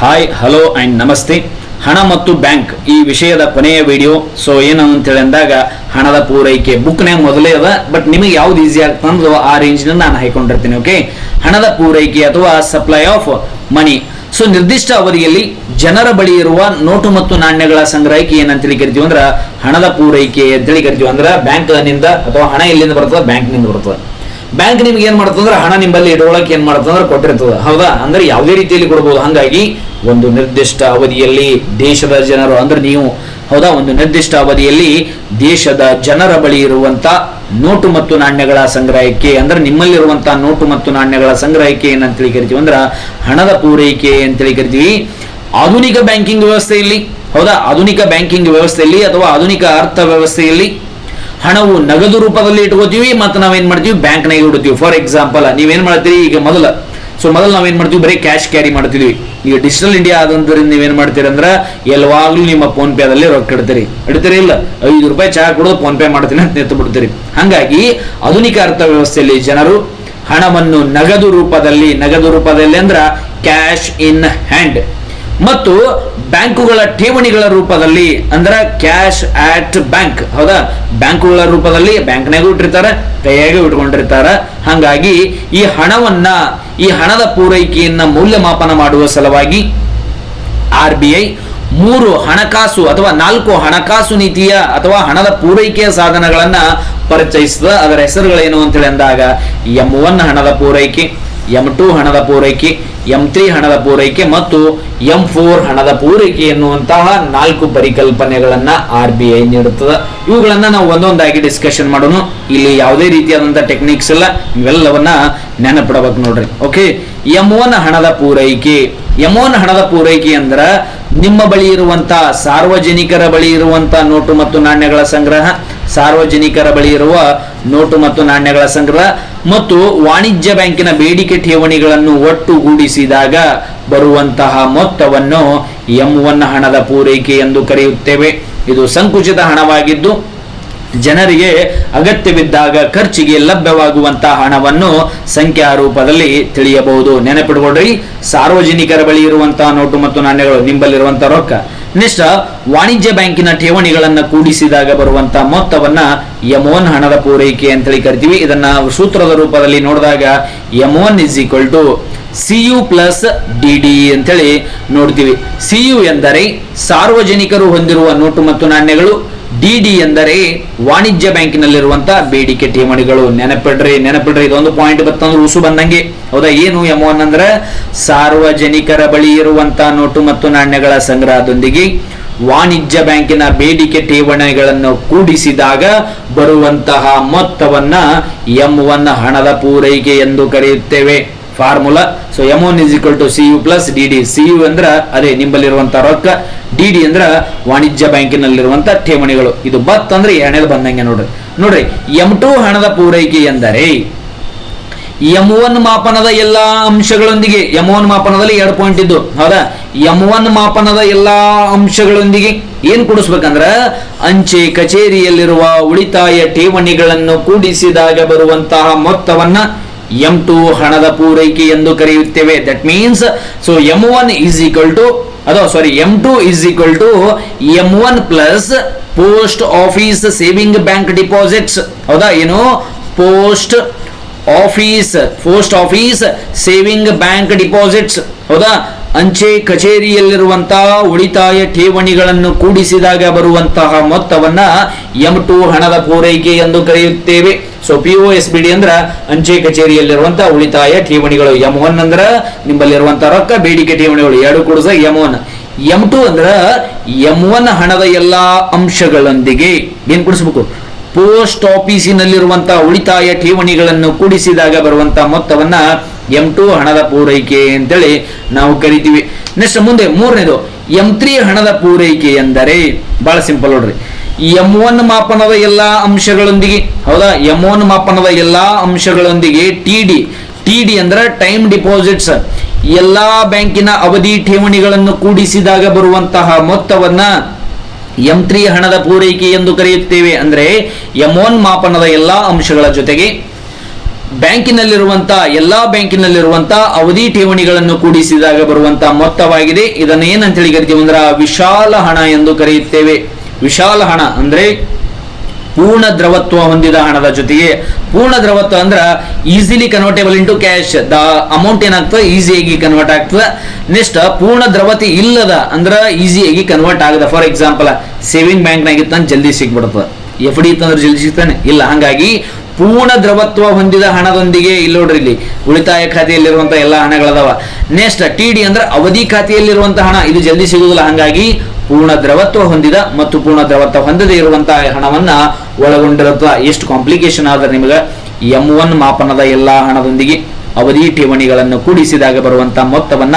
Hi hello and ನಮಸ್ತೆ ಹಣ ಮತ್ತು ಬ್ಯಾಂಕ್ ಈ ವಿಷಯದ ಕೊನೆಯ ವಿಡಿಯೋ. ಸೊ ಏನು ಅಂತೇಳಿ ಅಂದಾಗ, ಹಣದ ಪೂರೈಕೆ ಬುಕ್ನೇ ಮೊದಲೇ ಅದ ಬಟ್ ನಿಮಗೆ ಯಾವ್ದು ಈಸಿ ಆಗ್ತಂದ್ರೆ ಆ ರೇಂಜ್ನ ನಾನು ಹಾಕೊಂಡಿರ್ತೀನಿ ಓಕೆ ಹಣದ ಪೂರೈಕೆ ಅಥವಾ ಸಪ್ಲೈ ಆಫ್ ಮನಿ ಸೊ ನಿರ್ದಿಷ್ಟ ಅವಧಿಯಲ್ಲಿ ಜನರ ಬಳಿ ಇರುವ ನೋಟು ಮತ್ತು ನಾಣ್ಯಗಳ ಸಂಗ್ರಹಕ್ಕೆ ಏನಂತೇಳಿ ಕರಿತೀವಿ ಅಂದ್ರೆ, ಹಣದ ಪೂರೈಕೆ ಅಂತೇಳಿ ಕರಿತೀವಿ ಅಂದ್ರೆ ಬ್ಯಾಂಕ್ನಿಂದ ಅಥವಾ ಹಣ ಎಲ್ಲಿಂದ ಬರ್ತದೆ? ಬ್ಯಾಂಕ್ನಿಂದ ಬರ್ತದೆ. ಬ್ಯಾಂಕ್ ನಿಮ್ಗೆ ಏನ್ ಮಾಡ್ತಂದ್ರೆ ಹಣ ನಿಮ್ಮಲ್ಲಿ ಇಡೋಳಕ್ಕೆ ಏನ್ ಮಾಡ್ತಂದ್ರೆ ಕೊಟ್ಟಿರ್ತದೆ. ಹೌದಾ? ಅಂದ್ರೆ ಯಾವುದೇ ರೀತಿಯಲ್ಲಿ ಕೊಡಬಹುದು ಹಾಗಾಗಿ ಒಂದು ನಿರ್ದಿಷ್ಟ ಅವಧಿಯಲ್ಲಿ ದೇಶದ ಜನರು, ಅಂದ್ರೆ ನೀವು, ಹೌದಾ? ಒಂದು ನಿರ್ದಿಷ್ಟ ಅವಧಿಯಲ್ಲಿ ದೇಶದ ಜನರ ಬಳಿ ಇರುವಂತ ನೋಟು ಮತ್ತು ನಾಣ್ಯಗಳ ಸಂಗ್ರಹಕ್ಕೆ ಅಂದ್ರೆ ನಿಮ್ಮಲ್ಲಿರುವಂತ ನೋಟು ಮತ್ತು ನಾಣ್ಯಗಳ ಸಂಗ್ರಹಕ್ಕೆ ಏನಂತೇಳಿ ಕರಿತೀವಿ ಅಂದ್ರೆ ಹಣದ ಪೂರೈಕೆ ಅಂತೇಳಿ ಕರಿತೀವಿ ಆಧುನಿಕ ಬ್ಯಾಂಕಿಂಗ್ ವ್ಯವಸ್ಥೆಯಲ್ಲಿ, ಹೌದಾ? ಆಧುನಿಕ ಬ್ಯಾಂಕಿಂಗ್ ವ್ಯವಸ್ಥೆಯಲ್ಲಿ ಅಥವಾ ಆಧುನಿಕ ಅರ್ಥ ವ್ಯವಸ್ಥೆಯಲ್ಲಿ ಹಣವು ನಗದು ರೂಪದಲ್ಲಿ ಇಟ್ಕೋತೀವಿ, ಮತ್ತು ನಾವೇನ್ ಮಾಡ್ತೀವಿ? ಬ್ಯಾಂಕ್ನಾಗ ಇಡ್ತೀವಿ ಫಾರ್ ಎಕ್ಸಾಂಪಲ್ ನೀವೇನ್ ಮಾಡ್ತೀರಿ? ಈಗ ಮೊದಲ ಸೊ ಮೊದಲು ನಾವೇನ್ ಮಾಡ್ತೀವಿ? ಬರೀ ಕ್ಯಾಶ್ ಕ್ಯಾರಿ ಮಾಡ್ತಿದ್ವಿ. ಈಗ ಡಿಜಿಟಲ್ ಇಂಡಿಯಾ ಆದಂದ್ರಿಂದ ನೀವೇನು ಮಾಡ್ತೀರಿ ಅಂದ್ರೆ ಎಲ್ಲವಾಗ್ಲೂ ನಿಮ್ಮ ಫೋನ್ ಪೇದಲ್ಲಿ ರೊಕ್ಕ ಇಡ್ತೀರಿ. ಇಡ್ತೀರಿ ಇಲ್ಲ, ಐದು ರೂಪಾಯಿ ಚಹಾ ಕೊಡೋದು ಫೋನ್ ಪೇ ಮಾಡ್ತೀನಿ ಅಂತ ನೆತ್ತು ಬಿಡ್ತೀರಿ. ಹಾಗಾಗಿ ಆಧುನಿಕ ಅರ್ಥ ವ್ಯವಸ್ಥೆಯಲ್ಲಿ ಜನರು ಹಣವನ್ನು ನಗದು ರೂಪದಲ್ಲಿ ನಗದು ರೂಪದಲ್ಲಿ ಅಂದ್ರೆ ಕ್ಯಾಶ್ ಇನ್ ಹ್ಯಾಂಡ್ ಮತ್ತು ಬ್ಯಾಂಕುಗಳ ಠೇವಣಿಗಳ ರೂಪದಲ್ಲಿ ಅಂದ್ರೆ ಕ್ಯಾಶ್ ಆಟ್ ಬ್ಯಾಂಕ್, ಹೌದಾ? ಬ್ಯಾಂಕುಗಳ ರೂಪದಲ್ಲಿ ಬ್ಯಾಂಕ್ನಾಗೂ ಇಟ್ಟಿರ್ತಾರ, ಕೈಯಾಗೂ ಇಟ್ಕೊಂಡಿರ್ತಾರ. ಹಾಗಾಗಿ ಈ ಹಣವನ್ನ, ಈ ಹಣದ ಪೂರೈಕೆಯನ್ನ ಮೌಲ್ಯಮಾಪನ ಮಾಡುವ ಸಲುವಾಗಿ ಆರ್ ಬಿ ಮೂರು ಹಣಕಾಸು ಅಥವಾ ನಾಲ್ಕು ಹಣಕಾಸು ನೀತಿಯ ಅಥವಾ ಹಣದ ಪೂರೈಕೆಯ ಸಾಧನಗಳನ್ನ ಪರಿಚಯಿಸಿದ ಅದರ ಹೆಸರುಗಳೇನು ಅಂತೇಳಿ ಅಂದಾಗ ಎಂ ಹಣದ ಪೂರೈಕೆ ಎಂ ಟು ಹಣದ ಪೂರೈಕೆ, ಎಂ ತ್ರೀ ಹಣದ ಪೂರೈಕೆ ಮತ್ತು ಎಂ ಫೋರ್ ಹಣದ ಪೂರೈಕೆ ಎನ್ನುವಂತಹ ನಾಲ್ಕು ಪರಿಕಲ್ಪನೆಗಳನ್ನು ಆರ್ ಬಿ ಐ ನೀಡುತ್ತದೆ. ಇವುಗಳನ್ನು ನಾವು ಒಂದೊಂದಾಗಿ ಡಿಸ್ಕಷನ್ ಮಾಡೋಣ. ಇಲ್ಲಿ ಯಾವುದೇ ರೀತಿಯಾದಂತಹ ಟೆಕ್ನಿಕ್ಸ್ ಇಲ್ಲ. ಇವೆಲ್ಲವನ್ನ ನೆನಪಿಡಬೇಕು ನೋಡ್ರಿ. ಓಕೆ ಎಂ ಒನ್ ಹಣದ ಪೂರೈಕೆ. ಎಂ ಒನ್ ಹಣದ ಪೂರೈಕೆ ಅಂದ್ರ ನಿಮ್ಮ ಬಳಿ ಇರುವಂತಹ ಸಾರ್ವಜನಿಕರ ಬಳಿ ಇರುವಂತಹ ನೋಟು ಮತ್ತು ನಾಣ್ಯಗಳ ಸಂಗ್ರಹ, ಸಾರ್ವಜನಿಕರ ಬಳಿ ಇರುವ ನೋಟು ಮತ್ತು ನಾಣ್ಯಗಳ ಸಂಗ್ರಹ ಮತ್ತು ವಾಣಿಜ್ಯ ಬ್ಯಾಂಕಿನ ಬೇಡಿಕೆ ಠೇವಣಿಗಳನ್ನು ಒಟ್ಟುಗೂಡಿಸಿದಾಗ ಬರುವಂತಹ ಮೊತ್ತವನ್ನು ಎಂ ಒನ್ ಹಣದ ಪೂರೈಕೆ ಎಂದು ಕರೆಯುತ್ತೇವೆ. ಇದು ಸಂಕುಚಿತ ಹಣವಾಗಿದ್ದು, ಜನರಿಗೆ ಅಗತ್ಯವಿದ್ದಾಗ ಖರ್ಚಿಗೆ ಲಭ್ಯವಾಗುವಂತಹ ಹಣವನ್ನು ಸಂಖ್ಯಾ ರೂಪದಲ್ಲಿ ತಿಳಿಯಬಹುದು. ನೆನಪಿಟ್ಕೊಡ್ರಿ ಸಾರ್ವಜನಿಕರ ಬಳಿ ಇರುವಂತಹ ನೋಟು ಮತ್ತು ನಾಣ್ಯಗಳು ನಿಂಬಲ್ಲಿರುವಂತಹ ರೊಕ್ಕ. ನೆಕ್ಸ್ಟ್ ವಾಣಿಜ್ಯ ಬ್ಯಾಂಕಿನ ಠೇವಣಿಗಳನ್ನು ಕೂಡಿಸಿದಾಗ ಬರುವಂತಹ ಮೊತ್ತವನ್ನ ಎಮೋನ್ ಹಣದ ಪೂರೈಕೆ ಅಂತೇಳಿ ಕರಿತೀವಿ. ಇದನ್ನ ಸೂತ್ರದ ರೂಪದಲ್ಲಿ ನೋಡಿದಾಗ M one is equal to C U plus D D ಅಂತೇಳಿ ನೋಡ್ತೀವಿ. ಸಿ ಯು ಎಂದರೆ ಸಾರ್ವಜನಿಕರು ಹೊಂದಿರುವ ನೋಟು ಮತ್ತು ನಾಣ್ಯಗಳು. ಡಿ ಡಿ ಎಂದರೆ ವಾಣಿಜ್ಯ ಬ್ಯಾಂಕಿನಲ್ಲಿರುವಂತಹ ಬೇಡಿಕೆ ಠೇವಣಿಗಳು. ನೆನಪಿಡ್ರಿ ನೆನಪಿಡ್ರಿ, ಇದೊಂದು ಪಾಯಿಂಟ್ ಬತ್ತಂದ್ರೆ ಉಸು ಬಂದಂಗೆ. ಹೌದಾ, ಏನು ಎಂ ಒನ್ ಅಂದ್ರೆ ಸಾರ್ವಜನಿಕರ ಬಳಿ ಇರುವಂತಹ ನೋಟು ಮತ್ತು ನಾಣ್ಯಗಳ ಸಂಗ್ರಹದೊಂದಿಗೆ ವಾಣಿಜ್ಯ ಬ್ಯಾಂಕಿನ ಬೇಡಿಕೆ ಠೇವಣಿಗಳನ್ನು ಕೂಡಿಸಿದಾಗ ಬರುವಂತಹ ಮೊತ್ತವನ್ನ ಎಂ ಒನ್ ಹಣದ ಪೂರೈಕೆ ಎಂದು ಕರೆಯುತ್ತೇವೆ. Formula so M one is equal to C U plus D D C U ಅಂದ್ರ, ಅದೇ ನಿಂಬಲ್ಲಿರುವಂತ ರೊಕ್ಕ ಡಿ ಡಿ ಅಂದ್ರ ವಾಣಿಜ್ಯ ಬ್ಯಾಂಕಿನಲ್ಲಿರುವಂತ ಠೇವಣಿಗಳು. ಇದು ಬತ್ ಅಂದ್ರೆ ಎರಡನೇದು ಬಂದಂಗೆ ನೋಡ್ರಿ. ನೋಡ್ರಿ ಎಂ ಟು ಹಣದ ಪೂರೈಕೆ ಎಂದರೆ ಎಂ ಒನ್ ಮಾಪನದ ಎಲ್ಲಾ ಅಂಶಗಳೊಂದಿಗೆ ಎಂ ಒನ್ ಮಾಪನದಲ್ಲಿ ಎರಡು ಪಾಯಿಂಟ್ ಇದ್ದು, ಹೌದಾ? ಎಂ ಒನ್ ಮಾಪನದ ಎಲ್ಲಾ ಅಂಶಗಳೊಂದಿಗೆ ಏನ್ ಕೊಡಿಸ್ಬೇಕಂದ್ರ, ಅಂಚೆ ಕಚೇರಿಯಲ್ಲಿರುವ ಉಳಿತಾಯ ಠೇವಣಿಗಳನ್ನು ಕೂಡಿಸಿದಾಗ ಬರುವಂತಹ ಮೊತ್ತವನ್ನ ಎಂ ಟು ಹಣದ ಪೂರೈಕೆ ಎಂದು ಕರೆಯುತ್ತೇವೆ. That means so M one is equal to ಅದೋ sorry M two is equal to M one plus post office saving bank deposits ಹೌದಾ? ಏನು? Post office post office saving bank deposits ಹೌದಾ? ಅಂಚೆ ಕಚೇರಿಯಲ್ಲಿರುವಂತಹ ಉಳಿತಾಯ ಠೇವಣಿಗಳನ್ನು ಕೂಡಿಸಿದಾಗ ಬರುವಂತಹ ಮೊತ್ತವನ್ನ ಎಂ ಟು ಹಣದ ಪೂರೈಕೆ ಎಂದು ಕರೆಯುತ್ತೇವೆ. So P O S B D ಅಂದ್ರ ಅಂಚೆ ಕಚೇರಿಯಲ್ಲಿರುವಂತಹ ಉಳಿತಾಯ ಠೇವಣಿಗಳು. ಎಂ ಒನ್ ಅಂದ್ರ ನಿಮ್ಮಲ್ಲಿರುವಂತಹ ರೊಕ್ಕ, ಬೇಡಿಕೆ ಠೇವಣಿಗಳು ಎರಡು ಕೂಡ ಎಂ ಒನ್. ಎಂ ಟು ಅಂದ್ರ ಎಂ ಒನ್ ಹಣದ ಎಲ್ಲಾ ಅಂಶಗಳೊಂದಿಗೆ ಏನ್ ಕೊಡಿಸ್ಬೇಕು? ಪೋಸ್ಟ್ ಆಫೀಸಿನಲ್ಲಿರುವಂತಹ ಉಳಿತಾಯ ಠೇವಣಿಗಳನ್ನು ಕೂಡಿಸಿದಾಗ ಬರುವಂತಹ ಮೊತ್ತವನ್ನ ಎಂ ಟು ಹಣದ ಪೂರೈಕೆ ಅಂತೇಳಿ ನಾವು ಕರಿತೀವಿ. ನೆಕ್ಸ್ಟ್ ಮುಂದೆ ಮೂರನೇದು ಎಂ ತ್ರೀ ಹಣದ ಪೂರೈಕೆ ಎಂದರೆ, ಬಹಳ ಸಿಂಪಲ್ ನೋಡ್ರಿ. ಎಂ ಒನ್ ಮಾಪನದ ಎಲ್ಲಾ ಅಂಶಗಳೊಂದಿಗೆ, ಹೌದಾ? ಎಂ ಒನ್ ಮಾಪನದ ಎಲ್ಲಾ ಅಂಶಗಳೊಂದಿಗೆ ಟಿ ಡಿ ಟಿ ಡಿ ಅಂದ್ರೆ ಟೈಮ್ ಡಿಪಾಸಿಟ್ಸ್ ಎಲ್ಲಾ ಬ್ಯಾಂಕಿನ ಅವಧಿ ಠೇವಣಿಗಳನ್ನು ಕೂಡಿಸಿದಾಗ ಬರುವಂತಹ ಮೊತ್ತವನ್ನ ಎಂ ತ್ರೀ ಹಣದ ಪೂರೈಕೆ ಎಂದು ಕರೆಯುತ್ತೇವೆ. ಅಂದ್ರೆ ಎಂ ಒನ್ ಮಾಪನದ ಎಲ್ಲಾ ಅಂಶಗಳ ಜೊತೆಗೆ ಬ್ಯಾಂಕಿನಲ್ಲಿರುವಂತ ಎಲ್ಲಾ ಬ್ಯಾಂಕಿನಲ್ಲಿರುವಂತಹ ಅವಧಿ ಠೇವಣಿಗಳನ್ನು ಕೂಡಿಸಿದಾಗ ಬರುವಂತಹ ಮೊತ್ತವಾಗಿದೆ. ಇದನ್ನ ಏನಂತ ಹೇಳಿ ಕರಿತೀವಿ ಅಂದ್ರೆ ವಿಶಾಲ ಹಣ ಎಂದು ಕರೆಯುತ್ತೇವೆ. ವಿಶಾಲ ಹಣ ಅಂದ್ರೆ ಪೂರ್ಣ ದ್ರವತ್ವ ಹೊಂದಿದ ಹಣದ ಜೊತೆಗೆ ಪೂರ್ಣ ದ್ರವತ್ವ ಅಂದ್ರೆ easily convertible into cash. The amount ಏನಾಗ್ತದೆ? ಈಸಿಯಾಗಿ ಕನ್ವರ್ಟ್ ಆಗ್ತದೆ. ನೆಕ್ಸ್ಟ್ ಪೂರ್ಣ ದ್ರವತೆ ಇಲ್ಲದ ಅಂದ್ರೆ ಈಸಿಯಾಗಿ ಕನ್ವರ್ಟ್ ಆಗದ. ಫಾರ್ ಎಕ್ಸಾಂಪಲ್, ಸೇವಿಂಗ್ ಬ್ಯಾಂಕ್ನಾಗಿತ್ತು ಜಲ್ದಿ ಸಿಗ್ಬಿಡ್ತದೆ. ಎಫ್ ಡಿ ಇತ್ತಂದ್ರೆ ಜಲ್ದಿ ಸಿಗ್ತಾನೆ. ಇಲ್ಲ, ಹಂಗಾಗಿ ಪೂರ್ಣ ದ್ರವತ್ವ ಹೊಂದಿದ ಹಣದೊಂದಿಗೆ ಇಲ್ಲಿ ನೋಡ್ರಿ ಇಲ್ಲಿ ಉಳಿತಾಯ ಖಾತೆಯಲ್ಲಿರುವಂತಹ ಎಲ್ಲ ಹಣಗಳದಾವ. ನೆಕ್ಸ್ಟ್ ಟಿ ಡಿ ಅಂದ್ರೆ ಅವಧಿ ಖಾತೆಯಲ್ಲಿರುವಂತಹ ಹಣ. ಇದು ಜಲ್ದಿ ಸಿಗುವುದಿಲ್ಲ ಹಂಗಾಗಿ ಪೂರ್ಣ ದ್ರವತ್ವ ಹೊಂದಿದ ಮತ್ತು ಪೂರ್ಣ ದ್ರವತ್ವ ಹೊಂದದೇ ಇರುವಂತಹ ಹಣವನ್ನ ಒಳಗೊಂಡಿರುತ್ತ. ಎಷ್ಟು ಕಾಂಪ್ಲಿಕೇಶನ್ ಆದ್ರೆ ನಿಮಗೆ ಎಂ ಒನ್ ಮಾಪನದ ಎಲ್ಲಾ ಹಣದೊಂದಿಗೆ. ಅವಧಿ ಠೇವಣಿಗಳನ್ನು ಕೂಡಿಸಿದಾಗ ಬರುವಂತಹ ಮೊತ್ತವನ್ನ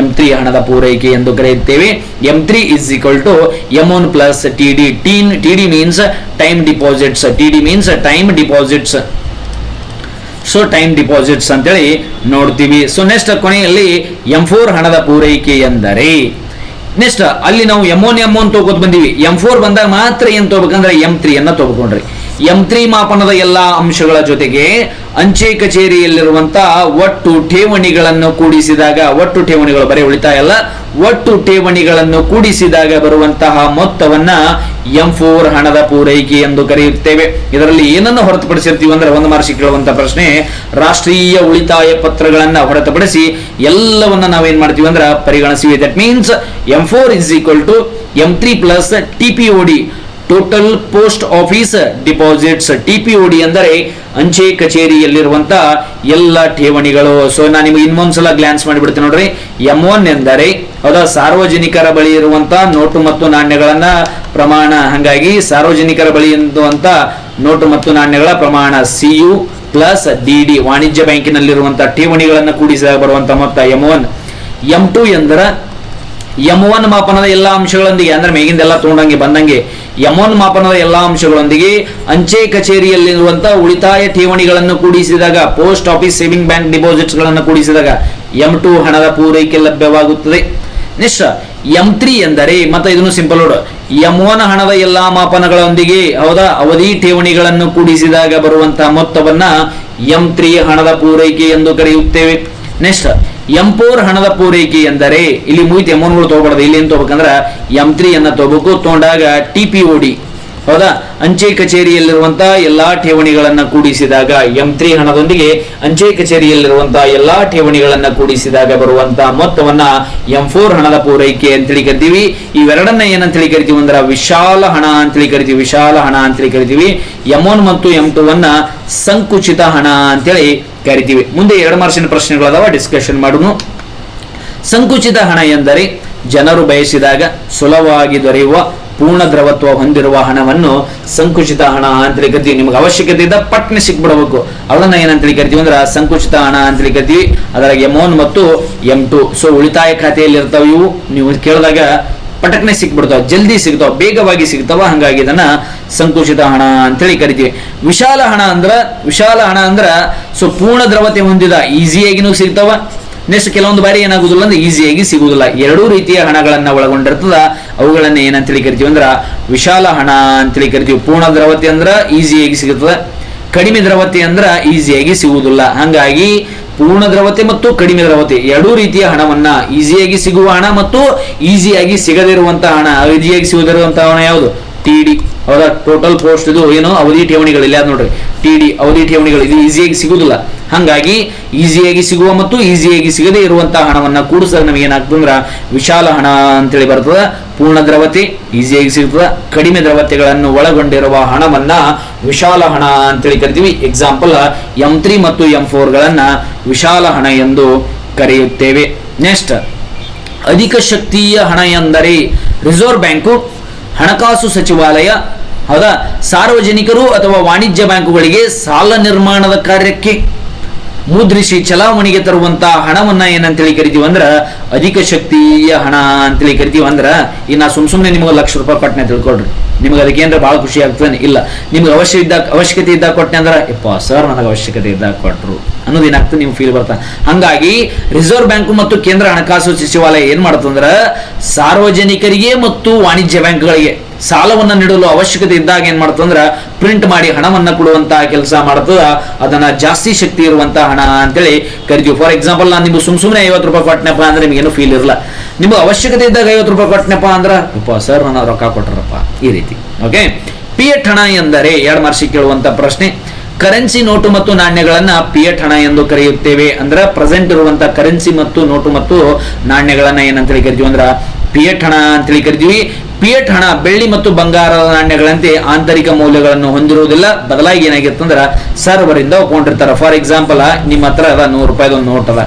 ಎಂ ತ್ರೀ ಹಣದ ಪೂರೈಕೆ ಎಂದು ಕರೆಯುತ್ತೇವೆ. M three is equal to M one plus T D teen T D means time deposits T D means time deposits so time deposits ಅಂತೇಳಿ ನೋಡ್ತೀವಿ. ಸೊ ನೆಕ್ಸ್ಟ್ ಕೊನೆಯಲ್ಲಿ ಎಂ ಫೋರ್ ಹಣದ ಪೂರೈಕೆ ಎಂದರೆ ನೆಕ್ಸ್ಟ್ ಅಲ್ಲಿ ನಾವು ಎಂ ಒನ್ ಎಂ ಒನ್ ತಗೋದ್ ಬಂದಿವಿ. ಎಂ ಫೋರ್ ಬಂದಾಗ ಮಾತ್ರ ಏನ್ ತಗೋಬೇಕಂದ್ರೆ ಎಂ ತ್ರೀ ಅನ್ನ ತಗೋಕೊಂಡ್ರಿ ಎಂ ತ್ರೀ ಮಾಪನದ ಎಲ್ಲಾ ಅಂಶಗಳ ಜೊತೆಗೆ ಅಂಚೆ ಕಚೇರಿಯಲ್ಲಿರುವಂತ ಒಟ್ಟು ಠೇವಣಿಗಳನ್ನು ಕೂಡಿಸಿದಾಗ, ಒಟ್ಟು ಠೇವಣಿಗಳು ಬರೀ ಉಳಿತಾಯ ಅಲ್ಲ, ಒಟ್ಟು ಠೇವಣಿಗಳನ್ನು ಕೂಡಿಸಿದಾಗ ಬರುವಂತಹ ಮೊತ್ತವನ್ನ ಎಂ ಫೋರ್ ಹಣದ ಪೂರೈಕೆ ಎಂದು ಕರೆಯುತ್ತೇವೆ. ಇದರಲ್ಲಿ ಏನನ್ನು ಹೊರತುಪಡಿಸಿರ್ತೀವಿ ಅಂದ್ರೆ ಒಂದು ಮಾರ್ಷಿ ಕೇಳುವಂತ ಪ್ರಶ್ನೆ, ರಾಷ್ಟ್ರೀಯ ಉಳಿತಾಯ ಪತ್ರಗಳನ್ನ ಹೊರತುಪಡಿಸಿ ಎಲ್ಲವನ್ನ ನಾವೇನ್ ಮಾಡ್ತೀವಿ ಅಂದ್ರೆ ಪರಿಗಣಿಸಿವೆ that means M four is equal to M three plus T P total post office deposits T P D ಅಂದರೆ ಅಂಚೆ ಕಚೇರಿಯಲ್ಲಿರುವಂತಹ ಎಲ್ಲ ಠೇವಣಿಗಳು. ಸೊ ನಾನು ನಿಮಗೆ ಇನ್ನೊಂದ್ಸಲ ಗ್ಲಾನ್ಸ್ ಮಾಡಿಬಿಡ್ತೀನಿ ನೋಡ್ರಿ. ಎಂ ಒನ್ ಎಂದರೆ ಹೌದಾ ಸಾರ್ವಜನಿಕರ ಬಳಿ ಇರುವಂತಹ ನೋಟು ಮತ್ತು ನಾಣ್ಯಗಳನ್ನ ಪ್ರಮಾಣ. ಹಂಗಾಗಿ ಸಾರ್ವಜನಿಕರ ಬಳಿ ಇರುವಂತ ನೋಟು ಮತ್ತು ನಾಣ್ಯಗಳ ಪ್ರಮಾಣ. C U plus D D ವಾಣಿಜ್ಯ ಬ್ಯಾಂಕಿನಲ್ಲಿರುವಂತಹ ಠೇವಣಿಗಳನ್ನು ಕೂಡಿಸಿದಾಗ ಬರುವಂತಹ ಮೊತ್ತ ಎಂ ಒನ್ ಎಂ ಟು ಎಂದರ ಎಂ ಒನ್ ಮಾಪನದ ಎಲ್ಲಾ ಅಂಶಗಳೊಂದಿಗೆ, ಅಂದ್ರೆ ಮೇಗಿಂದೆಲ್ಲ ತಗೊಂಡಂಗೆ ಬಂದಂಗೆ ಎಂ ಒನ್ ಮಾಪನದ ಎಲ್ಲಾ ಅಂಶಗಳೊಂದಿಗೆ ಅಂಚೆ ಕಚೇರಿಯಲ್ಲಿರುವಂತಹ ಉಳಿತಾಯ ಠೇವಣಿಗಳನ್ನು ಕೂಡಿಸಿದಾಗ, ಪೋಸ್ಟ್ ಆಫೀಸ್ ಸೇವಿಂಗ್ ಬ್ಯಾಂಕ್ ಡಿಪಾಸಿಟ್ಸ್ಗಳನ್ನು ಕೂಡಿಸಿದಾಗ ಎಂ ಟು ಹಣದ ಪೂರೈಕೆ ಲಭ್ಯವಾಗುತ್ತದೆ. ನೆಕ್ಸ್ಟ್, ಎಂ ತ್ರೀ ಎಂದರೆ, ಮತ್ತೆ ಇದನ್ನು ಸಿಂಪಲ್ ನೋಡು. ಎಂ ಹಣದ ಎಲ್ಲಾ ಮಾಪನಗಳೊಂದಿಗೆ, ಹೌದಾ, ಅವಧಿ ಠೇವಣಿಗಳನ್ನು ಕೂಡಿಸಿದಾಗ ಬರುವಂತಹ ಮೊತ್ತವನ್ನ ಎಂ ತ್ರೀ ಹಣದ ಪೂರೈಕೆ ಎಂದು ಕರೆಯುತ್ತೇವೆ. ನೆಕ್ಸ್ಟ್ ಎಂ ಫೋರ್ ಹಣದ ಪೂರೈಕೆ ಎಂದರೆ, ಇಲ್ಲಿ ಮುಗಿತು ಎಮೋನ್ಗಳು ತಗೋಬಾರ್ದು. ಇಲ್ಲಿ ಏನು ತಗೋಬೇಕಂದ್ರ ಎಂ ತ್ರೀ ಅನ್ನ ತಗೋಬೇಕು. ತಗೊಂಡಾಗ ಟಿ ಪಿ ಡಿ ಹೌದಾ? ಅಂಚೆ ಕಚೇರಿಯಲ್ಲಿರುವಂತಹ ಎಲ್ಲಾ ಠೇವಣಿಗಳನ್ನ ಕೂಡಿಸಿದಾಗ ಎಂ ತ್ರೀ ಹಣದೊಂದಿಗೆ ಅಂಚೆ ಕಚೇರಿಯಲ್ಲಿರುವಂತಹ ಎಲ್ಲಾ ಠೇವಣಿಗಳನ್ನ ಕೂಡಿಸಿದಾಗ ಬರುವಂತಹ ಮೊತ್ತವನ್ನ ಎಂ ಫೋರ್ ಹಣದ ಪೂರೈಕೆ ಅಂತೇಳಿ ಕರಿತೀವಿ. ಇವೆರಡನ್ನ ಏನಂತೇಳಿ ಕರಿತೀವಿ ಅಂದ್ರೆ ವಿಶಾಲ ಹಣ ಅಂತೇಳಿ ಕರಿತೀವಿ. ವಿಶಾಲ ಹಣ ಅಂತೇಳಿ ಕರಿತೀವಿ. ಎಂ ಒನ್ ಮತ್ತು ಎಂ ಟು ಅನ್ನ ಸಂಕುಚಿತ ಹಣ ಅಂತೇಳಿ ಕರಿತೀವಿ. ಮುಂದೆ ಎರಡು ಮಾರ್ಷಿನ ಪ್ರಶ್ನೆಗಳದಾವ ಡಿಸ್ಕಷನ್ ಮಾಡೋಣ ಸಂಕುಚಿತ ಹಣ ಎಂದರೆ ಜನರು ಬಯಸಿದಾಗ ಸುಲಭವಾಗಿ ದೊರೆಯುವ ಪೂರ್ಣ ದ್ರವತ್ವ ಹೊಂದಿರುವ ಹಣವನ್ನು ಸಂಕುಚಿತ ಹಣ ಅಂತೇಳಿ ಕರಿತೀವಿ. ನಿಮ್ಗೆ ಅವಶ್ಯಕತೆ ಇದ್ದ ಪಟ್ನೆ ಸಿಕ್ಬಿಡಬೇಕು. ಅದನ್ನ ಏನಂತೇಳಿ ಕರಿತೀವಿ ಅಂದ್ರೆ ಸಂಕುಚಿತ ಹಣ ಅಂತೇಳಿ ಕರಿತೀವಿ. ಅದರ ಎಂ ಒನ್ ಮತ್ತು ಎಂ ಟು ಸೊ ಉಳಿತಾಯ ಖಾತೆಯಲ್ಲಿ ಇರ್ತಾವ ಇವು. ನೀವು ಕೇಳಿದಾಗ ಪಟಕ್ನೆ ಸಿಕ್ಬಿಡ್ತಾವ. ಜಲ್ದಿ ಸಿಗ್ತಾವ. ಬೇಗವಾಗಿ ಸಿಗ್ತಾವ. ಹಂಗಾಗಿ ಇದನ್ನ ಸಂಕುಚಿತ ಹಣ ಅಂತೇಳಿ ಕರಿತೀವಿ. ವಿಶಾಲ ಹಣ ಅಂದ್ರ, ವಿಶಾಲ ಹಣ ಅಂದ್ರ ಸೊ ಪೂರ್ಣ ದ್ರವತೆ ಹೊಂದಿದ ಈಸಿಯಾಗಿನೂ ಸಿಗ್ತಾವ. ನೆಕ್ಸ್ಟ್ ಕೆಲವೊಂದು ಬಾರಿ ಏನಾಗುದಿಲ್ಲ ಅಂದ್ರೆ ಈಸಿಯಾಗಿ ಸಿಗುವುದಿಲ್ಲ. ಎರಡೂ ರೀತಿಯ ಹಣಗಳನ್ನ ಒಳಗೊಂಡಿರ್ತದ. ಅವುಗಳನ್ನ ಏನಂತೇಳಿ ಕರಿತೀವಿ ಅಂದ್ರ ವಿಶಾಲ ಹಣ ಅಂತೇಳಿ ಕರಿತೀವಿ. ಪೂರ್ಣ ದ್ರವತೆ ಅಂದ್ರ ಈಸಿಯಾಗಿ ಸಿಗುತ್ತದೆ. ಕಡಿಮೆ ದ್ರವತೆ ಅಂದ್ರ ಈಸಿಯಾಗಿ ಸಿಗುವುದಿಲ್ಲ. ಹಂಗಾಗಿ ಪೂರ್ಣ ದ್ರವತೆ ಮತ್ತು ಕಡಿಮೆ ದ್ರವತೆ ಎರಡೂ ರೀತಿಯ ಹಣವನ್ನ ಈಸಿಯಾಗಿ ಸಿಗುವ ಹಣ ಮತ್ತು ಈಸಿಯಾಗಿ ಸಿಗದಿರುವಂತಹ ಹಣ ಈಸಿಯಾಗಿ ಸಿಗದಿರುವಂತಹ ಹಣ ಯಾವುದು? ಟಿ ಡಿ ಅವರ ಟೋಟಲ್ ಪೋಸ್ಟ್ ಇದು ಏನು ಅವಧಿ ಠೇವಣಿಗಳು ಇಲ್ಲ ನೋಡ್ರಿ. ಟಿ ಡಿ ಅವಧಿ ಠೇವಣಿಗಳು ಇದು ಈಸಿಯಾಗಿ ಸಿಗುದಿಲ್ಲ. ಹಾಗಾಗಿ ಈಸಿಯಾಗಿ ಸಿಗುವ ಮತ್ತು ಈಸಿಯಾಗಿ ಸಿಗದೇ ಇರುವಂತಹ ಹಣವನ್ನು ಕೂಡಿಸಿದಾಗ ನಮಗೆ ಏನಾಗ್ತದೆ ವಿಶಾಲ ಹಣ ಅಂತೇಳಿ ಬರ್ತದ. ಪೂರ್ಣ ದ್ರವತೆ ಈಸಿಯಾಗಿ ಸಿಗ್ತದ. ಕಡಿಮೆ ದ್ರವತೆಗಳನ್ನು ಒಳಗೊಂಡಿರುವ ಹಣವನ್ನ ವಿಶಾಲ ಹಣ ಅಂತೇಳಿ ಕರಿತೀವಿ. ಎಕ್ಸಾಂಪಲ್ ಎಂ ತ್ರೀ ಮತ್ತು ಎಂ ಫೋರ್ಗಳನ್ನು ವಿಶಾಲ ಹಣ ಎಂದು ಕರೆಯುತ್ತೇವೆ. ನೆಕ್ಸ್ಟ್ ಅಧಿಕ ಶಕ್ತಿಯ ಹಣ ಎಂದರೆ ರಿಸರ್ವ್ ಬ್ಯಾಂಕು ಹಣಕಾಸು ಸಚಿವಾಲಯ, ಹೌದಾ? ಸಾರ್ವಜನಿಕರು ಅಥವಾ ವಾಣಿಜ್ಯ ಬ್ಯಾಂಕುಗಳಿಗೆ ಸಾಲ ನಿರ್ಮಾಣದ ಕಾರ್ಯಕ್ಕೆ ಮುದ್ರಿಸಿ ಚಲಾವಣೆಗೆ ತರುವಂತಹ ಹಣವನ್ನ ಏನಂತೇಳಿ ಕರಿತೀವಿ ಅಂದ್ರ, ಅಧಿಕ ಶಕ್ತಿಯ ಹಣ ಅಂತೇಳಿ ಕರಿತೀವಿ ಅಂದ್ರ, ಇನ್ನ ಸುಮ್ ಸುಮ್ಮನೆ ನಿಮಗೆ ಲಕ್ಷ ರೂಪಾಯಿ ಪಟ್ನೆ ತಿಳ್ಕೊಳ್ರಿ. ನಿಮ್ಗೆ ಅದಕ್ಕೆ ಏನಾರ ಭಾಳ ಖುಷಿ ಆಗ್ತದೆ ಇಲ್ಲ. ನಿಮ್ಗೆ ಅವಶ್ಯ ಇದ್ದಾಗ ಅವಶ್ಯಕತೆ ಇದ್ದಾಗ ಕೊಟ್ಟೆ ಅಂದ್ರೆ, ಯಪ್ಪ ಸರ್ ನನಗೆ ಅವಶ್ಯಕತೆ ಇದ್ದಾಗ ಕೊಟ್ಟರು ಅನ್ನೋದು ಏನಾಗ್ತದೆ ನಿಮ್ಗೆ ಫೀಲ್ ಬರ್ತಾ. ಹಂಗಾಗಿ ರಿಸರ್ವ್ ಬ್ಯಾಂಕು ಮತ್ತು ಕೇಂದ್ರ ಹಣಕಾಸು ಸಚಿವಾಲಯ ಏನ್ ಮಾಡ್ತಂದ್ರೆ ಸಾರ್ವಜನಿಕರಿಗೆ ಮತ್ತು ವಾಣಿಜ್ಯ ಬ್ಯಾಂಕ್ಗಳಿಗೆ ಸಾಲವನ್ನ ನೀಡಲು ಅವಶ್ಯಕತೆ ಇದ್ದಾಗ ಏನ್ ಮಾಡ್ತಂದ್ರ ಪ್ರಿಂಟ್ ಮಾಡಿ ಹಣವನ್ನ ಕೊಡುವಂತಹ ಕೆಲಸ ಮಾಡ್ತದ. ಅದನ್ನ ಜಾಸ್ತಿ ಶಕ್ತಿ ಇರುವಂತಹ ಹಣ ಅಂತೇಳಿ ಕರಿತೀವಿ. ಫಾರ್ ಎಕ್ಸಾಂಪಲ್ ನಾನು ನಿಮ್ಗೆ ಸುಮ್ ಸುಮ್ಮನೆ ಐವತ್ತು ರೂಪಾಯಿ ಕೊಟ್ಟನಪ್ಪ ಅಂದ್ರೆ ನಿಮಗೇನು ಫೀಲ್ ಇರಲ್ಲ. ನಿಮ್ಗೆ ಅವಶ್ಯಕತೆ ಇದ್ದಾಗ ಐವತ್ತು ರೂಪಾಯಿ ಕೊಟ್ಟನಪ್ಪ ಅಂದ್ರೆ ಅಪ್ಪ ಸರ್ ನಾನು ರೊಕ್ಕ ಕೊಟ್ಟರಪ್ಪ ಈ ರೀತಿ. ಓಕೆ ಪಿಯಟ್ ಹಣ ಎಂದರೆ, ಎರಡು ಮಾರ್ಷಿ ಕೇಳುವಂತ ಪ್ರಶ್ನೆ. ಕರೆನ್ಸಿ ನೋಟು ಮತ್ತು ನಾಣ್ಯಗಳನ್ನ ಪಿಯಟ್ ಹಣ ಎಂದು ಕರೆಯುತ್ತೇವೆ ಅಂದ್ರೆ ಪ್ರೆಸೆಂಟ್ ಇರುವಂತ ಕರೆನ್ಸಿ ಮತ್ತು ನೋಟು ಮತ್ತು ನಾಣ್ಯಗಳನ್ನ ಏನಂತೇಳಿ ಕರಿತೀವಿ ಅಂದ್ರ ಪಿಯಟ್ ಹಣ ಅಂತೇಳಿ ಕರಿತೀವಿ. ಪಿಯಟ್ ಹಣ, ಬೆಳ್ಳಿ ಮತ್ತು ಬಂಗಾರದ ನಾಣ್ಯಗಳಂತೆ ಆಂತರಿಕ ಮೌಲ್ಯಗಳನ್ನು ಹೊಂದಿರುವುದಿಲ್ಲ. ಬದಲಾಗಿ ಏನಾಗಿರ್ತಂದ್ರ ಸರ್ವರ್ ಇಂದ ಒಪ್ಕೊಂಡಿರ್ತಾರ. ಫಾರ್ ಎಕ್ಸಾಂಪಲ್ ನಿಮ್ಮ ಹತ್ರ ಅದ, ನೂರು ರೂಪಾಯಿದ ಒಂದು ನೋಟ್ ಅದ.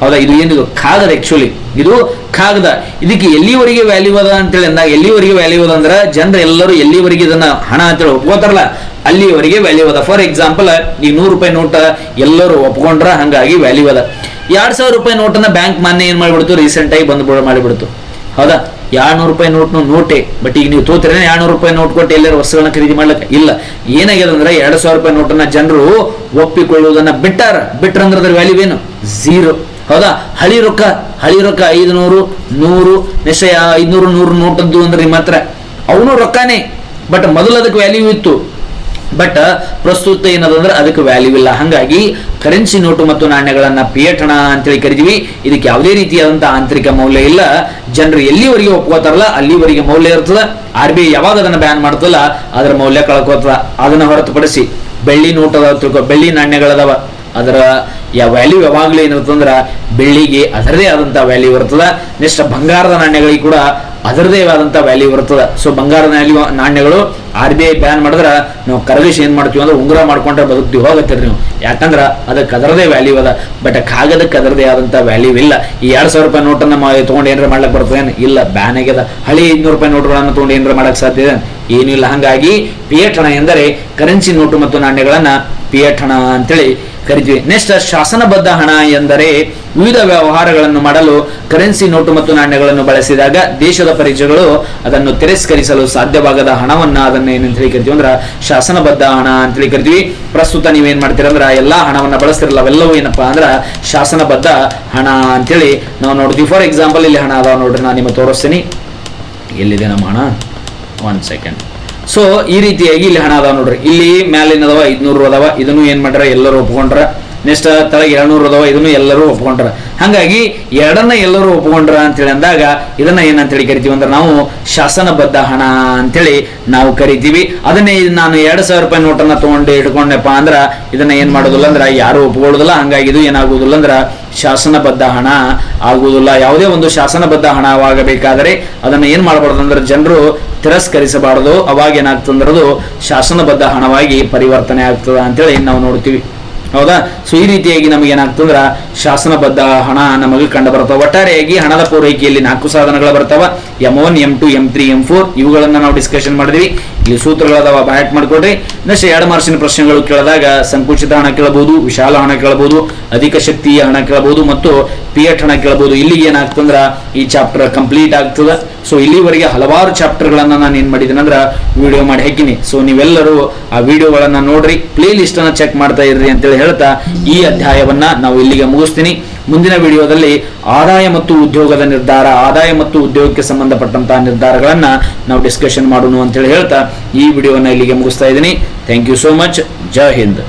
ಹೌದಾ? ಇದು ಏನಿದು? ಕಾಗದ ಆಕ್ಚುಲಿ ಇದು ಕಾಗದ. ಇದಕ್ಕೆ ಎಲ್ಲಿವರೆಗೆ ವ್ಯಾಲ್ಯೂ ಅದ ಅಂತೇಳಿ ಅಂದಾಗ, ಎಲ್ಲಿವರೆಗೆ ವ್ಯಾಲ್ಯೂ ಅದ ಅಂದ್ರೆ ಜನರು ಎಲ್ಲರೂ ಎಲ್ಲಿವರೆಗೆ ಇದನ್ನ ಹಣ ಅಂತೇಳಿ ಒಪ್ಕೋತಾರಲ್ಲ, ಅಲ್ಲಿವರೆಗೆ ವ್ಯಾಲ್ಯೂ ಅದ. ಫಾರ್ ಎಕ್ಸಾಂಪಲ್ ಈ ನೂರು ರೂಪಾಯಿ ನೋಟ್ ಎಲ್ಲರೂ ಒಪ್ಕೊಂಡ್ರ ಹಂಗಾಗಿ ವ್ಯಾಲ್ಯೂ ಅದ. ಎರಡ್ ಸಾವಿರ ರೂಪಾಯಿ ನೋಟನ್ನ ಬ್ಯಾಂಕ್ ಮಾನ್ಯ ಏನ್ ಮಾಡಿಬಿಡ್ತು? ರೀಸೆಂಟ್ ಆಗಿ ಬಂದ್ ಮಾಡಿಬಿಡ್ತು. ಹೌದಾ? ಎರಡ್ನೂರು ರೂಪಾಯಿ ನೋಟ್ನು ನೋಟೆ. ಬಟ್ ಈಗ ನೀವು ತೋತಿದ್ರೆ ಎರಡ್ನೂರು ರೂಪಾಯಿ ನೋಟ್ ಕೊಟ್ಟು ಎಲ್ಲರೂ ವಸ್ತುಗಳನ್ನ ಖರೀದಿ ಮಾಡ್ಲಿಕ್ಕೆ? ಇಲ್ಲ. ಏನಾಗಿದೆ ಅಂದ್ರೆ ಎರಡ್ ಸಾವಿರ ರೂಪಾಯಿ ನೋಟನ್ನ ಜನರು ಒಪ್ಪಿಕೊಳ್ಳುವುದನ್ನ ಬಿಟ್ಟಾರ. ಬಿಟ್ರಂದ್ರೆ ಅದ್ರ ವ್ಯಾಲ್ಯೂ ಏನು? ಝೀರೋ ಹೌದಾ? ಹಳಿ ರೊಕ್ಕ ಹಳಿ ರೊಕ್ಕ ಐದುನೂರು, ನೂರು, ನಿಶ್ಚಯ ಐದುನೂರು, ನೂರು ನೋಟದ್ದು ಅಂದ್ರೆ ನಿಮ್ಮ ಹತ್ರ ಅವನು ರೊಕ್ಕನೇ. ಬಟ್ ಮೊದಲು ಅದಕ್ಕೆ ವ್ಯಾಲ್ಯೂ ಇತ್ತು. ಬಟ್ ಪ್ರಸ್ತುತ ಏನದಂದ್ರೆ ಅದಕ್ಕೆ ವ್ಯಾಲ್ಯೂ ಇಲ್ಲ. ಹಂಗಾಗಿ ಕರೆನ್ಸಿ ನೋಟು ಮತ್ತು ನಾಣ್ಯಗಳನ್ನ ಪಿಯಟಣ ಹಣ ಅಂತೇಳಿ ಕರಿತೀವಿ. ಇದಕ್ಕೆ ಯಾವುದೇ ರೀತಿಯಾದಂತಹ ಆಂತರಿಕ ಮೌಲ್ಯ ಇಲ್ಲ. ಜನರು ಎಲ್ಲಿವರೆಗೆ ಒಪ್ಕೋತಾರಲ್ಲ, ಅಲ್ಲಿವರೆಗೆ ಮೌಲ್ಯ ಇರ್ತದ. ಆರ್ ಬಿ ಐ ಯಾವಾಗ ಅದನ್ನ ಬ್ಯಾನ್ ಮಾಡ್ತಲ್ಲ ಅದರ ಮೌಲ್ಯ ಕಳ್ಕೋತದ. ಅದನ್ನ ಹೊರತುಪಡಿಸಿ ಬೆಳ್ಳಿ ನೋಟ್ ಅದಾವ ತಿಳ್ಕೊ, ಬೆಳ್ಳಿ ನಾಣ್ಯಗಳದಾವ. ಅದರ ಯಾವ ವ್ಯಾಲ್ಯೂ ಯಾವಾಗಲೂ ಏನಿರ್ತಂದ್ರ ಬೆಳ್ಳಿಗೆ ಅದರದೇ ಆದಂತ ವ್ಯಾಲ್ಯೂ ಇರ್ತದ. ನೆಕ್ಸ್ಟ್ ಬಂಗಾರದ ನಾಣ್ಯಗಳಿಗೆ ಕೂಡ ಅದರದೇ ಆದಂತ ವ್ಯಾಲ್ಯೂ ಬರ್ತದೆ ಸೊ ಬಂಗಾರದ ವ್ಯಾಲ್ಯೂ ನಾಣ್ಯಗಳು ಆರ್ ಬಿ ಐ ಬ್ಯಾನ್ ಮಾಡಿದ್ರೆ ನಾವು ಕರಗಿಸಿ ಏನು ಮಾಡ್ತೀವಿ ಅಂದ್ರೆ ಉಂಗುರ ಮಾಡ್ಕೊಂಡ್ರೆ ಬದುಕ್ತೀವಿ ಹೋಗತ್ತೀರಿ ನೀವು. ಯಾಕಂದ್ರೆ ಅದಕ್ಕೆ ಅದರದೇ ವ್ಯಾಲ್ಯೂ ಅದ. ಬಟ್ ಕಾಗದಕ್ಕೆ ಅದರದೇ ಆದಂತ ವ್ಯಾಲ್ಯೂ ಇಲ್ಲ. ಈ ಎರಡ್ ಸಾವಿರ ರೂಪಾಯಿ ನೋಟನ್ನು ತಗೊಂಡು ಏನಾರ ಮಾಡ್ಲಿಕ್ಕೆ ಬರ್ತದೆ ಇಲ್ಲ ಬ್ಯಾನ್ ಆಗ್ಯದ. ಹಳಿ ಐದ್ನೂರು ರೂಪಾಯಿ ನೋಟುಗಳನ್ನು ತೊಗೊಂಡು ಏನಾರ ಮಾಡಕ್ಕೆ ಸಾಧ್ಯ ಇದೆ? ಏನಿಲ್ಲ. ಹಾಗಾಗಿ ಪಿಯಟ್ ಹಣ ಎಂದರೆ ಕರೆನ್ಸಿ ನೋಟು ಮತ್ತು ನಾಣ್ಯಗಳನ್ನು ಪಿಯಟ್ ಹಣ ಅಂತೇಳಿ ಕರಿತೀವಿ ನೆಕ್ಸ್ಟ್ ಶಾಸನಬದ್ಧ ಹಣ ಎಂದರೆ ವಿವಿಧ ವ್ಯವಹಾರಗಳನ್ನು ಮಾಡಲು ಕರೆನ್ಸಿ ನೋಟು ಮತ್ತು ನಾಣ್ಯಗಳನ್ನು ಬಳಸಿದಾಗ ದೇಶದ ಪರಿಚಯಗಳು ಅದನ್ನು ತಿರಸ್ಕರಿಸಲು ಸಾಧ್ಯವಾಗದ ಹಣವನ್ನ ಅದನ್ನ ಏನಂತ ಹೇಳಿ ಕರಿತೀವಿ ಅಂದ್ರೆ ಶಾಸನಬದ್ಧ ಹಣ ಅಂತ ಹೇಳಿ ಕರಿತೀವಿ ಪ್ರಸ್ತುತ ನೀವೇನ್ ಮಾಡ್ತೀರ ಅಂದ್ರೆ ಎಲ್ಲಾ ಹಣವನ್ನ ಬಳಸ್ತಿರಲ್ಲ, ಅವೆಲ್ಲವೂ ಏನಪ್ಪಾ ಅಂದ್ರೆ ಶಾಸನಬದ್ಧ ಹಣ ಅಂತೇಳಿ ನಾವು ನೋಡ್ತೀವಿ. ಫಾರ್ ಎಕ್ಸಾಂಪಲ್ ಇಲ್ಲಿ ಹಣ ಅದಾವ ನೋಡ್ರಿ ನಾನು ನಿಮಗೆ ತೋರಿಸ್ತೀನಿ. ಎಲ್ಲಿದೆ ನಮ್ಮ ಹಣ? ಒನ್ ಸೆಕೆಂಡ್ ಸೊ ಈ ರೀತಿಯಾಗಿ ಇಲ್ಲಿ ಹಣ ಅದಾವ ನೋಡ್ರಿ. ಇಲ್ಲಿ ಮ್ಯಾಲಿನ ಅದಾವ ಐದ್ನೂರು ಅದಾವ. ಇದನ್ನು ಏನ್ ಮಾಡ್ಯಾರ? ಎಲ್ಲರೂ ಒಪ್ಕೊಂಡ್ರ ನೆಕ್ಸ್ಟ್ ತಳಗೆ ಎರಡ್ನೂರು ಅದಾವ ಇದನ್ನು ಎಲ್ಲರೂ ಒಪ್ಕೊಂಡ್ರ. ಹಾಗಾಗಿ ಎರಡನ್ನ ಎಲ್ಲರೂ ಒಪ್ಕೊಂಡ್ರ ಅಂತೇಳಿ ಅಂದಾಗ, ಇದನ್ನ ಏನಂತೇಳಿ ಕರಿತೀವಿ ಅಂದ್ರೆ ನಾವು ಶಾಸನಬದ್ಧ ಹಣ ಅಂತೇಳಿ ನಾವು ಕರಿತೀವಿ. ಅದನ್ನೇ ನಾನು ಎರಡ್ ಸಾವಿರ ರೂಪಾಯಿ ನೋಟನ್ನ ತಗೊಂಡು ಇಟ್ಕೊಂಡೆಪ್ಪ ಅಂದ್ರ ಇದನ್ನ ಏನ್ ಮಾಡೋದಿಲ್ಲ ಅಂದ್ರೆ ಯಾರು ಒಪ್ಕೊಳ್ಳೋದಿಲ್ಲ. ಹಂಗಾಗಿ ಇದು ಏನಾಗುವುದಿಲ್ಲ ಅಂದ್ರ ಶಾಸನಬದ್ಧ ಹಣ ಆಗುವುದಿಲ್ಲ ಯಾವುದೇ ಒಂದು ಶಾಸನಬದ್ಧ ಹಣವಾಗಬೇಕಾದರೆ ಅದನ್ನ ಏನ್ ಮಾಡಬಾರ್ದು ಅಂದ್ರೆ ಜನರು ತಿರಸ್ಕರಿಸಬಾರದು. ಅವಾಗ ಏನಾಗ್ತದೆ ಅದು ಶಾಸನಬದ್ಧ ಹಣವಾಗಿ ಪರಿವರ್ತನೆ ಆಗ್ತದೆ ಅಂತೇಳಿ ನಾವು ನೋಡ್ತೀವಿ. ಹೌದಾ? ಸೊ ಈ ರೀತಿಯಾಗಿ ನಮಗೆ ಏನಾಗ್ತಂದ್ರ ಶಾಸನಬದ್ಧ ಹಣ ನಮಗೆ ಕಂಡು ಬರ್ತವೆ ಒಟ್ಟಾರೆಯಾಗಿ ಹಣದ ಪೂರೈಕೆಯಲ್ಲಿ ನಾಲ್ಕು ಸಾಧನಗಳು ಬರ್ತಾವ. M one M two M three M four ಇವುಗಳನ್ನ ನಾವು ಡಿಸ್ಕಷನ್ ಮಾಡಿದ್ವಿ. ಇಲ್ಲಿ ಸೂತ್ರಗಳದಾವ ಬ್ಯಾಟ್ ಮಾಡ್ಕೊಡ್ರಿ. ನೆಕ್ಸ್ಟ್ ಎರಡು ಮಾರ್ಸಿನ ಪ್ರಶ್ನೆಗಳು ಕೇಳಿದಾಗ, ಸಂಕುಚಿತ ಹಣ ಕೇಳಬಹುದು ವಿಶಾಲ ಹಣ ಕೇಳಬಹುದು ಅಧಿಕ ಶಕ್ತಿಯ ಹಣ ಕೇಳಬಹುದು ಮತ್ತು ಪಿಯಟ್ ಹಣ ಕೇಳ್ಬೋದು. ಇಲ್ಲಿಗೆ ಏನಾಗ್ತಂದ್ರೆ ಈ ಚಾಪ್ಟರ್ ಕಂಪ್ಲೀಟ್ ಆಗ್ತದ. ಸೊ ಇಲ್ಲಿವರೆಗೆ ಹಲವಾರು ಚಾಪ್ಟರ್ ಗಳನ್ನ ನಾನು ಏನು ಮಾಡಿದ್ದೀನಿ ಅಂದ್ರ ವಿಡಿಯೋ ಮಾಡಿ ಹಾಕಿನಿ. ಸೊ ನೀವೆಲ್ಲರೂ ಆ ವಿಡಿಯೋಗಳನ್ನ ನೋಡ್ರಿ. ಪ್ಲೇ ಲಿಸ್ಟ್ ಅನ್ನ ಚೆಕ್ ಮಾಡ್ತಾ ಇರ್ರಿ ಅಂತೇಳಿ ಹೇಳ್ತಾ ಈ ಅಧ್ಯಾಯವನ್ನ ನಾವು ಇಲ್ಲಿಗೆ ಮುಗಿಸ್ತೀನಿ. ಮುಂದಿನ ವಿಡಿಯೋದಲ್ಲಿ ಆದಾಯ ಮತ್ತು ಉದ್ಯೋಗದ ನಿರ್ಧಾರ, ಆದಾಯ ಮತ್ತು ಉದ್ಯೋಗಕ್ಕೆ ಸಂಬಂಧಪಟ್ಟಂತಹ ನಿರ್ಧಾರಗಳನ್ನು ನಾವು ಡಿಸ್ಕಷನ್ ಮಾಡೋಣ ಅಂತೇಳಿ ಹೇಳ್ತಾ ಈ ವಿಡಿಯೋನ ಇಲ್ಲಿಗೆ ಮುಗಿಸ್ತಾ ಇದ್ದೀನಿ. Thank you so much Jai Hind